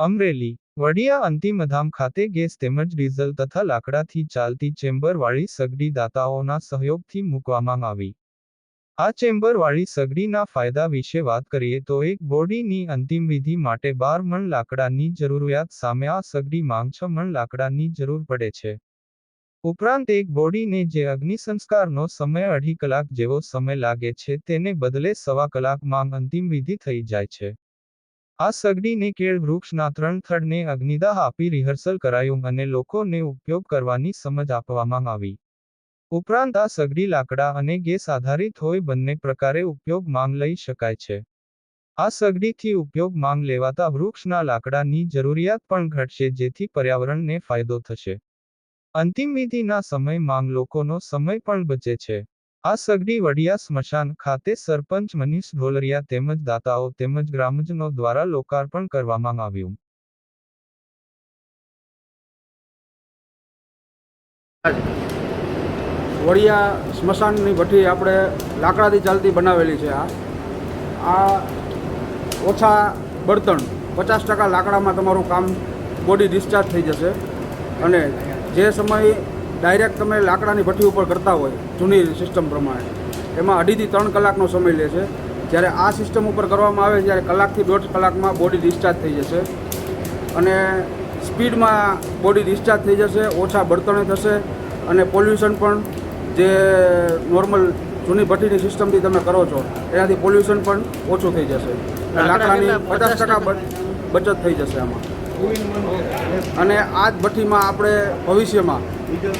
અમરેલી, વડિયા અંતિમધામ ખાતે ગેસ તેમજ ડીઝલ તથા લાકડાથી ચાલતી ચેમ્બરવાળી સગડી દાતાઓના સહયોગથી મૂકવામાં આવી. આ ચેમ્બરવાળી સગડીના ફાયદા વિશે વાત કરીએ તો એક બોડીની અંતિમ વિધિ માટે બાર મણ લાકડાની જરૂરિયાત સામે આ સગડી માંગ છ મણ લાકડાની જરૂર પડે છે. ઉપરાંત એક બોડીને જે અગ્નિસંસ્કારનો સમય અઢી કલાક જેવો સમય લાગે છે તેને બદલે સવા કલાક માંગ અંતિમ વિધિ થઈ જાય છે. આ સગડીને કેળ વૃક્ષના ત્રણ થડને અગ્નિદાહ આપી રિહર્સલ કરાયું અને લોકોને ઉપયોગ કરવાની સમજ આપવામાં આવી. ઉપરાંત આ સગડી લાકડા અને ગેસ આધારિત હોય બંને પ્રકારે ઉપયોગ માંગ લઈ શકાય છે. આ સગડીથી ઉપયોગ માંગ લેવાતા વૃક્ષના લાકડાની જરૂરિયાત પણ ઘટશે જેથી પર્યાવરણને ફાયદો થશે. અંતિમ વિધિના સમય માંગ લોકોનો સમય પણ બચે છે. આ સગડી વડિયા સ્મશાન ખાતે સરપંચ મનીષ ઢોલરિયા તેમજ દાતાઓ તેમજ ગ્રામજનો દ્વારા લોકાર્પણ કરવામાં આવ્યું. વડિયા સ્મશાનની ભઠ્ઠી આપણે લાકડાથી ચાલતી બનાવેલી છે આ. આ ઓછા બળતણ, પચાસ ટકા લાકડામાં તમારું કામ બોડી ડિસ્ચાર્જ થઈ જશે. અને જે સમય ડાયરેક્ટ તમે લાકડાની ભઠ્ઠી ઉપર કરતા હોય જૂની સિસ્ટમ પ્રમાણે. એમાં અઢીથી ત્રણ કલાકનો સમય લે છે. જ્યારે આ સિસ્ટમ ઉપર કરવામાં આવે ત્યારે કલાકથી દોઢ કલાકમાં બોડી ડિસ્ચાર્જ થઈ જશે. અને સ્પીડમાં બોડી ડિસ્ચાર્જ થઈ જશે ઓછા બળતણે થશે. અને પોલ્યુશન પણ જે નોર્મલ જૂની ભઠ્ઠીની સિસ્ટમથી તમે કરો છો એનાથી પોલ્યુશન પણ ઓછું થઈ જશે. લાકડાની પચાસ ટકા બચત થઈ જશે આમાં. અને આ જ ભઠ્ઠીમાં આપણે ભવિષ્યમાં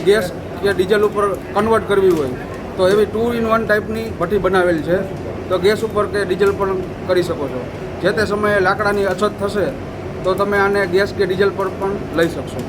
ગેસ કે ડીઝલ ઉપર કન્વર્ટ કરવી હોય, તો એવી ટુ ઇન વન ટાઈપની ભઠ્ઠી બનાવેલી છે. તો ગેસ ઉપર કે ડીઝલ પણ કરી શકો છો. જે તે સમયે લાકડાની અછત થશે, તો તમે આને ગેસ કે ડીઝલ પર પણ લઈ શકશો.